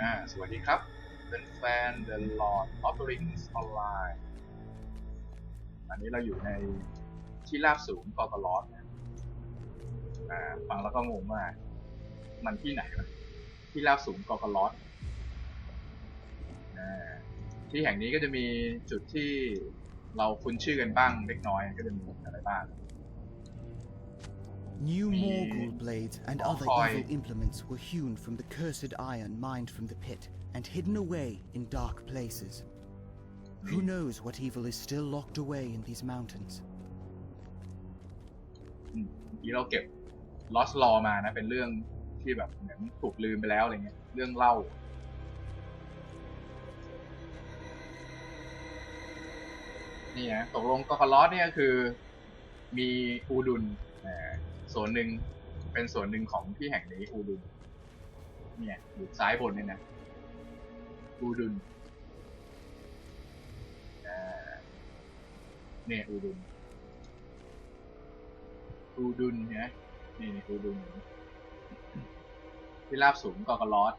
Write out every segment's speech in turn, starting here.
อ่าสวัสดีครับ เป็นแฟน The Lord of the Rings Online อันนี้เราอยู่ในที่ราบสูงกอกลอสนะฟังแล้วก็งงว่ามันที่ไหนวะที่ราบสูงกอกลอสที่แห่งนี้ก็จะมีจุดที่เราคุ้นชื่อกันบ้างเล็กน้อยก็จะมีอะไรบ้าง New Me- Morgul blades and other Ahoy. evil implements were hewn from the cursed iron mined from the pit and hidden away in dark places. Who Me- knows what evil is still locked away in these mountains? อืมเมื่อกี้เราเก็บ Lost Law มานะ เป็นเรื่องที่แบบเหมือนถูกลืมไปแล้วอะไรเงี้ย เรื่องเล่า นี่นะตกลงกอกลอสเนี่ยคือ มีอูดุนอ่า ส่วนหนึ่งเป็นส่วนหนึ่งของที่แห่งนี้อูดุนเนี่ยอยู่ซ้ายบนเนี่ยนะอูดุนเนี่ยอูดุนอูดุนเนี่ยนี่นี่อูดุนที่ราบสูงกอกลอส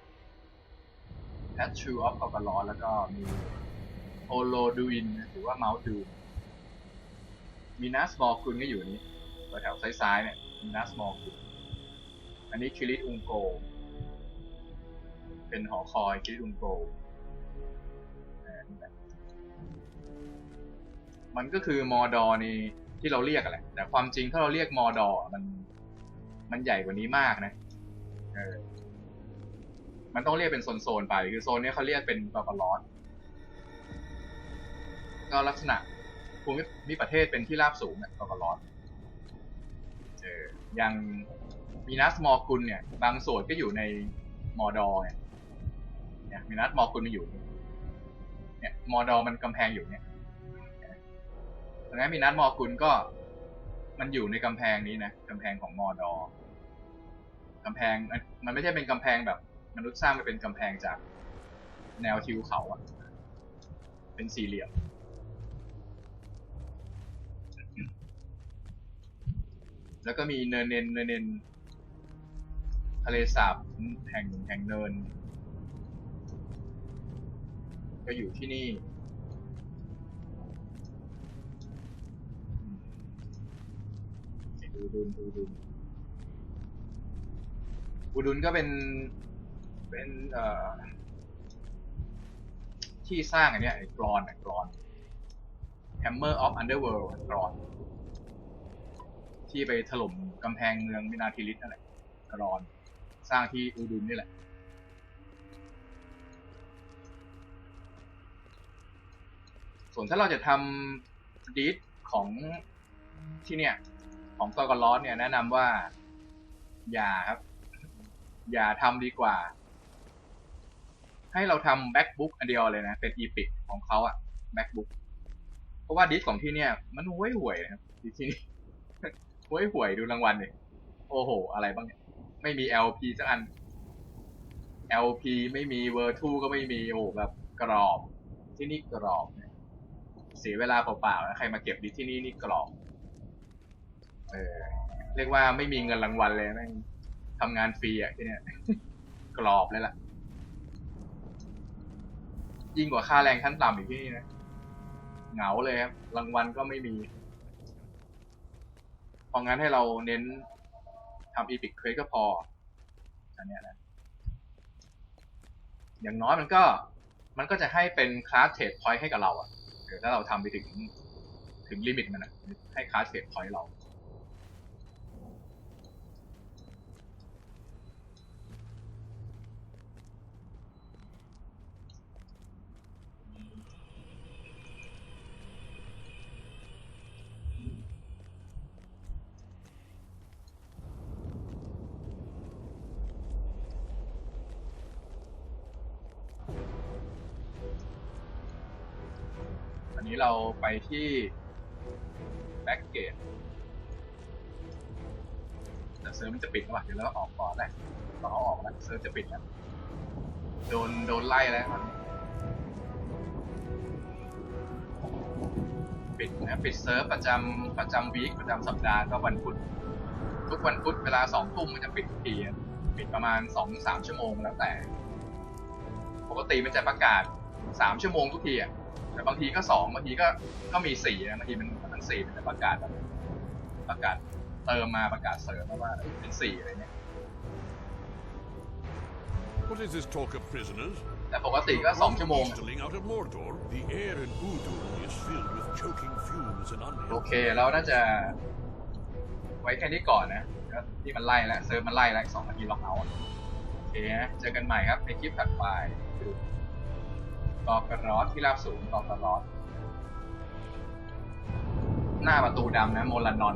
แพทชูออฟกอกลอสแล้วก็มีโอโลดูอินหรือว่าเมาส์ดูมีนัสมอลคุณก็อยู่นี้แถวซ้ายๆเนี่ย นัสมอลคุอันนี้คิริตอุงโก เป็นหอคอยคิริตอุงโก มันก็คือมอดอนี่ที่เราเรียกอะแหละแต่ความจริงถ้าเราเรียกมอดอมัน มันใหญ่กว่านี้มากนะ เออ มันต้องเรียกเป็นโซนๆไป คือโซนนี้เขาเรียกเป็นกอกลอสก็ลักษณะภูมิประเทศเป็นที่ราบสูงเนี่ยกอกลอสเออ อย่างมีนัสมอร์กุลเนี่ย บางส่วนก็อยู่ในมอดอเนี่ยเนี่ยมีนัสมอร์กุลมาอยู่ เนี่ย มอดอมันกำแพงอยู่เนี่ยดังนั้นมีนัสมอร์กุลก็ มันอยู่ในกำแพงนี้นะกำแพงของมอดอกำแพงมันมันไม่ใช่เป็นกำแพงแบบ มนุษย์สร้างมันเป็นกำแพงจากแนวทิวเขาอะเป็นสี่เหลี่ยม แล้วก็มีเนินเนนเนินเนนทะเลสาบแห่งแห่งเนิน ก็อยู่ที่นี่ อูดุนอูดุนอูดุนก็เป็นเป็นเอ่อที่สร้างอันเนี้ยไอ้กรอนไอ้กรอน Hammer of Underworld กรอน ที่ไปถล่มกำแพงเมืองมินาทิลิสนั่นแหละกรอน สร้างที่อูดุนนี่แหละ ส่วนถ้าเราจะทำดีดของที่เนี่ย ของกอกลอสเนี่ยแนะนำว่า อย่าครับ อย่าทำดีกว่า ให้เราทำ backbook อันเดียวเลยนะ เป็น epic ของเขาอะ backbook เพราะว่าดิสของที่เนี่ย มันห่วยห่วยนะครับดิสที่นี่ ห่วยหวยดูรางวัลเนี่ยโอ้โห อะไรบ้างเนี่ย ไม่มี LP สักอัน LP ไม่มี v e r 2ก็ไม่มี โอ้โหแบบกรอบ ที่นี่กรอบเนี่ยเสียเวลาเปล่าๆนะใครมาเก็บดิที่นี่นี่กรอบ เออ เรียกว่าไม่มีเงินรางวัลเลยแม่งทำงานฟรีอะที่เนี้ยกรอบเลยล่ะ ยิ่งกว่าค่าแรงขั้นต่ำอีกที่นี่นะ เหงาเลยครับ รางวัลก็ไม่มี ราะงั้นให้เราเน้นทำอีพิกเควก็พออันนี้นะ อย่างน้อยมันก็มันก็จะให้เป็นคลาสเทรดพอยต์ให้กับเราอะถ้าเราทำไปถึงถึงลิมิตมันนะให้คลาสเทรดพอยต์เรา วันนี้เราไปที่แบ็กเกตแต่เซิร์ฟมันจะปิดแล้วว่ะเดี๋ยวเราออกก่อนแหละเราเอาออกแล้วเซิร์ฟจะปิดแล้วโดนโดนไล่แล้วครับปิดนะปิดเซิร์ฟประจำประจำวีคประจำสัปดาห์ก็วันพุธทุกวันพุธเวลาสองทุ่มมันจะปิดทีปิดประมาณสองสามชั่วโมงแล้วแต่ ปกติมันจะประกาศสามชั่วโมงทุกทีอะ แต่บางทีก็สองบางทีก็ก็มีสี่นะบางทีมันมันสี่มันจะประกาศแบบประกาศเติมมาประกาศเสริมมาว่าเอ้ยเป็นสี่อะไรเงี้ย What is this talk of prisoners? แต่ปกติก็สองชั่วโมงอะ Easterling out of Mordor. The air in Udun is filled with choking fumes and โอ unhealthy. เคเราน่าจะไว้แค่นี้ก่อนนะก็ที่มันไล่แล้วเซิร์ฟมันไล่แล้วอีกสองนาทีล็อกเอาท์โอเคนะเจอกันใหม่ครับในคลิปถัดไปคือ กอกระรอสที่ราบสูงกอกระรอดหน้าประตูดำนะโมลานอน